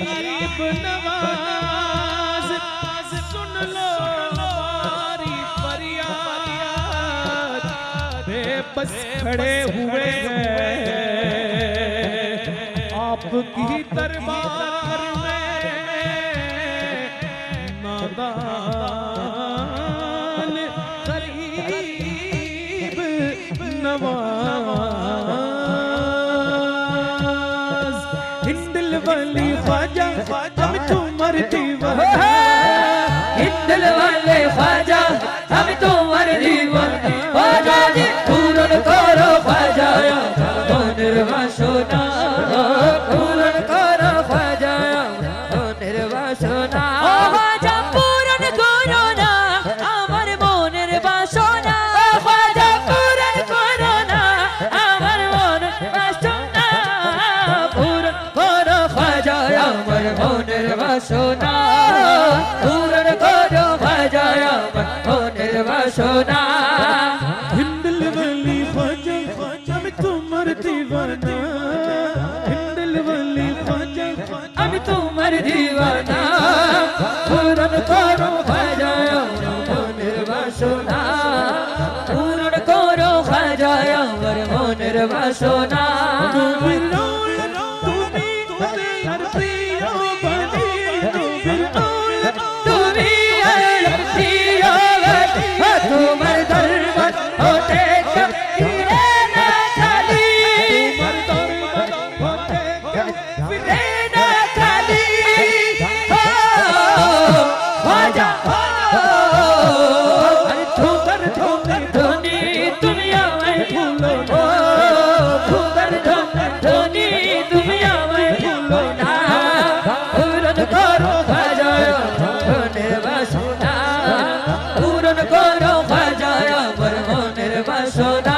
गरीब सुन खड़े हुए हैं आपकी दरबार में नादान बली ख्वाजा हम तो मरती वह हिंदल वाले ख्वाजा हम तो मरती বাসনা পূরণ করো ভজয় মনের বাসনা। হিন্দল বলি ভজ আমি তোমার দিবানা হিন্দল বলি ভজ আমি তোমার দিবানা পূরণ করো ভজয় মনের বাসনা। পূরণ করো ভজয় মনের তোমার মনের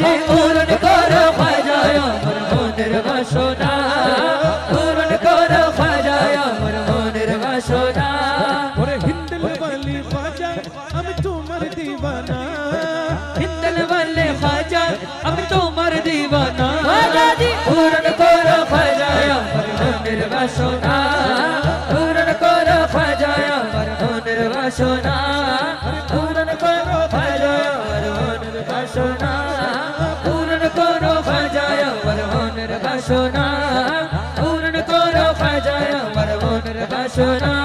যে পূরণ করো খ্वाजा আমার মনের বাসনা। দিবানা। পূরণ করো ফজায়া পরধনের বাসনা পূরণ করো ফজায়া পরধনের বাসনা পূরণ করো ফজায়া পরধনের বাসনা পূরণ করো ফজায়া পরধনের বাসনা পূরণ করো ফজায়া পরধনের বাসনা